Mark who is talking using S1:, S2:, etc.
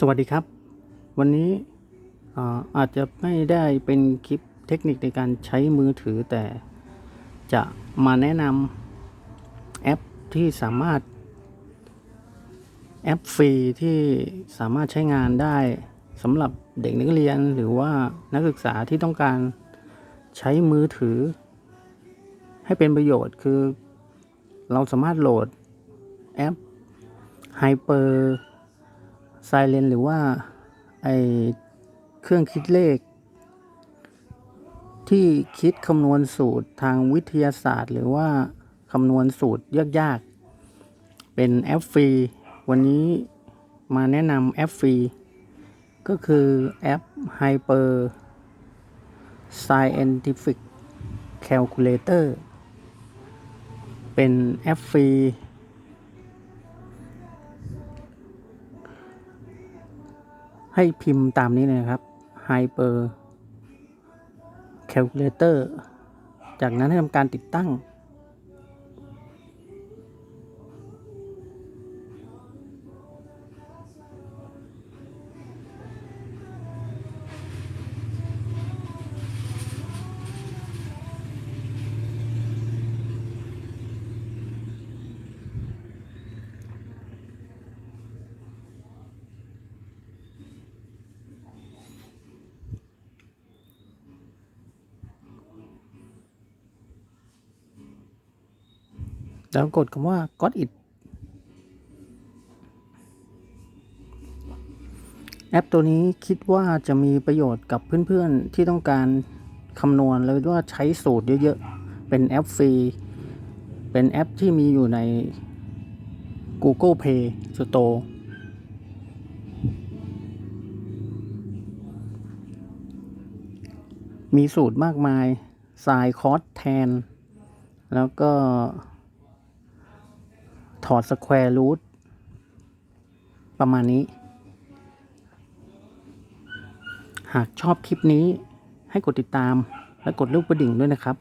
S1: สวัสดีครับ วันนี้อาอาจจะไม่ได้เป็นคลิปเทคนิคในการใช้มือถือแต่จะมาแนะนำแอปที่สามารถ แอปฟรีที่สามารถใช้งานได้สำหรับเด็กนักเรียนหรือว่านักศึกษาที่ต้องการใช้มือถือ ให้เป็นประโยชน์คือ เราสามารถโหลดแอป Hyper ไซเลนหรือว่าไอเครื่องคิดเลข ที่คิดคำนวณสูตรทางวิทยาศาสตร์ หรือว่าคำนวณสูตรยากๆ เป็นแอปฟรี วันนี้มาแนะนำแอปฟรี ก็คือแอป Hyper Scientific Calculator เป็นแอปฟรี ให้พิมพ์ตามนี้เลยนะครับ Hyper Calculator จากนั้นให้ทำการติดตั้ง แล้วกดคำว่า got it แอปตัวนี้คิดว่าจะมีประโยชน์กับเพื่อนๆที่ต้องการคำนวณเลยว่าใช้สูตรเยอะๆ เป็นแอปฟรี เป็นแอปที่มีอยู่ใน Google Play Store มีสูตรมากมายสายคอสแทน แล้วก็ ถอดสแควร์รูทประมาณนี้ หากชอบคลิปนี้ให้กดติดตามและกดรูปกระดิ่งด้วยนะครับ